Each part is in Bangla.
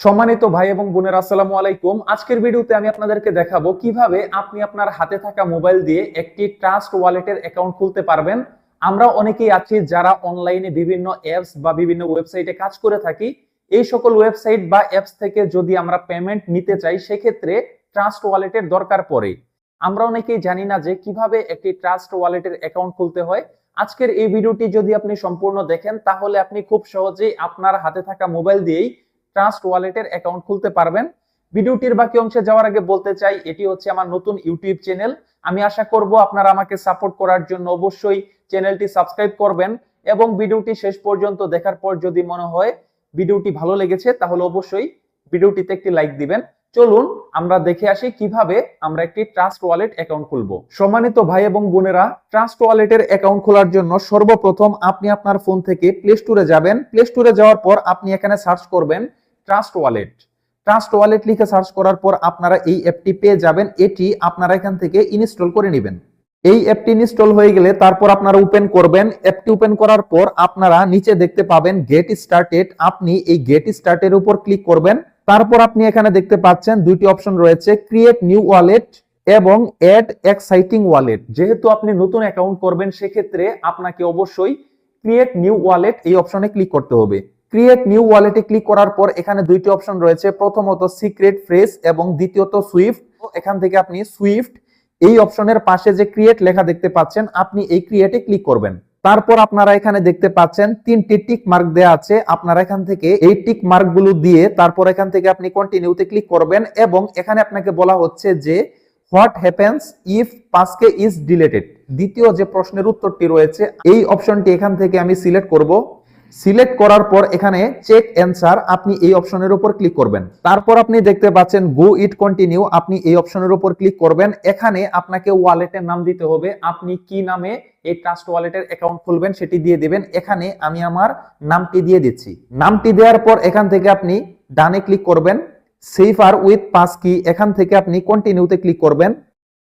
সম্মানিত ভাই এবং বোনের, আসসালামু আলাইকুম। আজকের ভিডিওতে আমি আপনাদেরকে দেখাবো কীভাবে আপনি আপনার হাতে থাকা মোবাইল দিয়ে একটি ট্রাস্ট ওয়ালেটের অ্যাকাউন্ট খুলতে পারবেন। আমরা অনেকেই আছি যারা অনলাইনে বিভিন্ন অ্যাপস বা বিভিন্ন ওয়েবসাইটে কাজ করে থাকি। এই সকল ওয়েবসাইট বা অ্যাপস থেকে যদি আমরা পেমেন্ট নিতে চাই, সেক্ষেত্রে ট্রাস্ট ওয়ালেটের দরকার পড়ে। আমরা অনেকেই জানি না যে কীভাবে একটি ট্রাস্ট ওয়ালেটের অ্যাকাউন্ট খুলতে হয়। আজকের এই ভিডিওটি যদি আপনি সম্পূর্ণ দেখেন, তাহলে আপনি খুব সহজেই আপনার হাতে থাকা মোবাইল দিয়েই ট্রাস্ট ওয়ালেটের অ্যাকাউন্ট খুলতে পারবেন। ভিডিওটির বাকি অংশে যাওয়ার আগে বলতে চাই, এটি হচ্ছে আমার নতুন ইউটিউব চ্যানেল আমি আশা করব আপনারা আমাকে সাপোর্ট করার জন্য অবশ্যই চ্যানেলটি সাবস্ক্রাইব করবেন এবং ভিডিওটি শেষ পর্যন্ত দেখার পর যদি মনে হয় ভিডিওটি ভালো লেগেছে, তাহলে অবশ্যই ভিডিওটিতে একটি লাইক দিবেন। চলুন আমরা দেখে আসি কীভাবে আমরা একটি ট্রাস্ট ওয়ালেট অ্যাকাউন্ট খুলব। সম্মানিত ভাই এবং বোনেরা ট্রাস্ট ওয়ালেটের অ্যাকাউন্ট খোলার জন্য সর্বপ্রথম আপনি আপনার ফোন থেকে প্লে স্টোরে যাবেন। প্লে স্টোরে যাওয়ার পর আপনি এখানে সার্চ করবেন ট্রাস্ট ওয়ালেট ট্রাস্ট ওয়ালেট লিখে সার্চ করার পর আপনারা এই অ্যাপটি পেয়ে যাবেন। এটি আপনারা এখান থেকে ইনস্টল করে নেবেন। এই অ্যাপটি ইনস্টল হয়ে গেলে তারপর আপনারা ওপেন করবেন। অ্যাপটি ওপেন করার পর আপনারা নিচে দেখতে পাবেন গেট স্টার্টেড আপনি এই গেট স্টার্টের উপর ক্লিক করবেন। তারপর আপনি এখানে দেখতে পাচ্ছেন দুইটি অপশন রয়েছে। ক্রিয়েট নিউ ওয়ালেট এবং অ্যাড এক্সাইটিং ওয়ালেট যেহেতু আপনি নতুন অ্যাকাউন্ট করবেন, সেক্ষেত্রে আপনাকে অবশ্যই ক্রিয়েট নিউ ওয়ালেট এই অপশনে ক্লিক করতে হবে। ক্রিয়েট নিউ ওয়ালেটে ক্লিক করার পর এখানে দুইটি অপশন রয়েছে। প্রথমত সিক্রেট ফ্রেস এবং দ্বিতীয়ত সুইফট এখান থেকে আপনি সুইফট এই অপশনের পাশে যে ক্রিয়েট লেখা দেখতে পাচ্ছেন, আপনি এই ক্রিয়েটে ক্লিক করবেন। তারপর আপনারা এখানে দেখতে পাচ্ছেন তিনটি টিক মার্ক দেওয়া আছে। আপনারা এখান থেকে এই টিক মার্কগুলো দিয়ে তারপর এখান থেকে আপনি কন্টিনিউতে ক্লিক করবেন এবং এখানে আপনাকে বলা হচ্ছে যে what happens if passkey is deleted দ্বিতীয় যে প্রশ্নের উত্তরটি রয়েছে, এই অপশনটি এখান থেকে আমি সিলেক্ট করব। সিলেক্ট করার পর এখানে চেক অ্যান্সার আপনি এই অপশনের উপর ক্লিক করবেন। তারপর আপনি দেখতে পাচ্ছেন গো ইট কন্টিনিউ আপনি এই অপশনের উপর ক্লিক করবেন। এখানে আপনাকে ওয়ালেটের নাম দিতে হবে। আপনি কি নামে এই ট্রাস্ট ওয়ালেটের অ্যাকাউন্ট খুলবেন সেটি দিয়ে দিবেন। এখানে আমি আমার নামটি দিয়ে দিচ্ছি। নামটি দেওয়ার পর এখান থেকে আপনি ডানে ক্লিক করবেন। সেভ আর উইথ পাস কি এখান থেকে আপনি কন্টিনিউতে ক্লিক করবেন।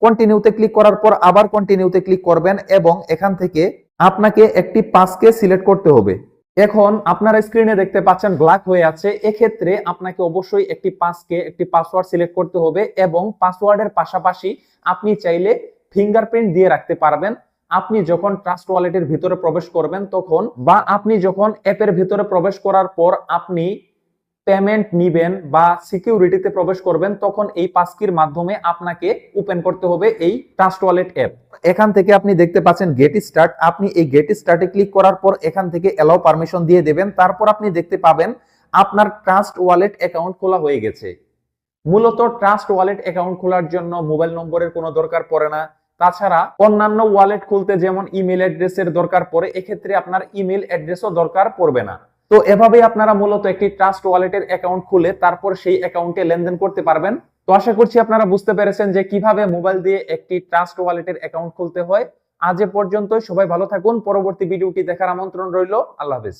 কন্টিনিউতে ক্লিক করার পর আবার কন্টিনিউতে ক্লিক করবেন এবং এখান থেকে আপনাকে একটি পাসকে সিলেক্ট করতে হবে। এখন আপনার স্ক্রিনে দেখতে পাচ্ছেন ব্ল্যাক হয়ে আছে। এক্ষেত্রে আপনাকে অবশ্যই একটি পাসকে একটি পাসওয়ার্ড সিলেক্ট করতে হবে এবং পাসওয়ার্ডের পাশাপাশি আপনি চাইলে ফিঙ্গারপ্রিন্ট দিয়ে রাখতে পারবেন। আপনি যখন ট্রাস্ট ওয়ালেটের ভিতরে প্রবেশ করবেন তখন বা আপনি যখন অ্যাপের ভিতরে প্রবেশ করার পর আপনি পেমেন্ট নিবেন বা সিকিউরিটিতে প্রবেশ করবেন, তখন এই পাসকির মাধ্যমে আপনাকে ওপেন করতে হবে এই ট্রাস্ট ওয়ালেট অ্যাপ এখান থেকে আপনি দেখতে পাচ্ছেন গেট স্টার্ট আপনি এই গেট স্টার্টে ক্লিক করার পর এখান থেকে অ্যালাউ পারমিশন দিয়ে দেবেন। তারপর আপনি দেখতে পাবেন আপনার ট্রাস্ট ওয়ালেট অ্যাকাউন্ট খোলা হয়ে গেছে। মূলত ট্রাস্ট ওয়ালেট অ্যাকাউন্ট খোলার জন্য মোবাইল নম্বরের কোনো দরকার পড়ে না। তাছাড়া অন্যান্য ওয়ালেট খুলতে যেমন ইমেল অ্যাড্রেসের দরকার পড়ে, এক্ষেত্রে আপনার ইমেল অ্যাড্রেসও দরকার পড়বে না। তো এভাবে আপনারা মূলত একটি ট্রাস্ট ওয়ালেটের অ্যাকাউন্ট খুলে তারপর সেই অ্যাকাউন্টে লেনদেন করতে পারবেন। তো আশা করছি আপনারা বুঝতে পেরেছেন যে কীভাবে মোবাইল দিয়ে একটি ট্রাস্ট ওয়ালেটের অ্যাকাউন্ট খুলতে হয়। আজ এ পর্যন্ত সবাই ভালো থাকুন। পরবর্তী ভিডিওটি দেখার আমন্ত্রণ রইল। আল্লাহ হাফেজ।